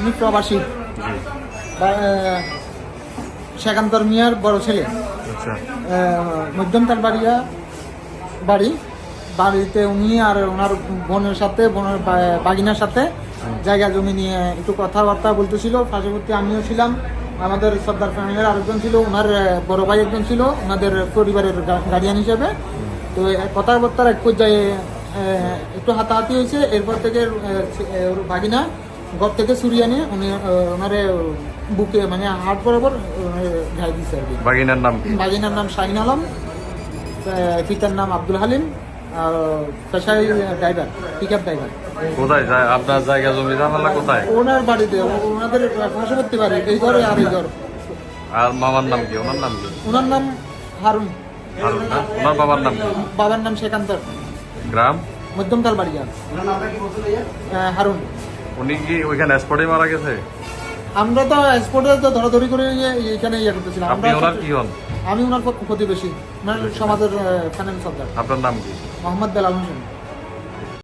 উনি প্রবাসী। শেখান্তর মিয়ার বড় ছেলে। আচ্ছা। মধ্যম তালবাড়িয়া বাড়ি। বাড়িতে উনি আর ওনার বোনের সাথে বোনের বাগিনার সাথে জায়গা জমি নিয়ে একটু কথাবার্তা বলতেছিল। পার্শ্ববর্তী আমিও ছিলাম। আমাদের সর্দার ফ্যামিলির আরেকজন ছিল ওনার বড় ভাই একজন ছিল ওনাদের পরিবারের গার্ডিয়ান হিসেবে। তো কথাবার্তার এক পর্যায়ে একটু হাতাহাতি হয়েছে। এরপর থেকে ভাগিনা ঘর থেকে ছুরি আনে উনি ওনারে বুকে মানে হাট বরাবর ঘাই দিচ্ছে আর কি। বাগিনার নাম বাগিনার নাম শাহিন আলম পিতার নাম আব্দুল হালিম পেশায় ড্রাইভার পিক আপ ড্রাইভার। কোথায় যায়? আপনার জায়গা জমি ঝামেলা কোথায়? ওনার বাড়িতে ও- ওনাদের পার্শ্ববর্তী বাড়ি এই ঘরে আর এই ঘর। আর মামার নাম কি? ওনার নাম কি? ওনার নাম হারুন। হারুন না? ওনার বাবার নাম কি? বাবার নাম শেখান্তর গ্রাম? মধ্যমতাল আহ, হারুন। উনি কি ওইখানে স্পটে মারা গেছে? আমরা তো স্পটে তো ধরাধরি করে এখানে ইয়ে করতেছিলাম। আপনি ওনার কি হন? আমি ওনার প্রতিবেশী মানে সমাজের ফাইন্যান্স সরকার আপনার নাম কি? মোহাম্মদ বেলাল হোসেন।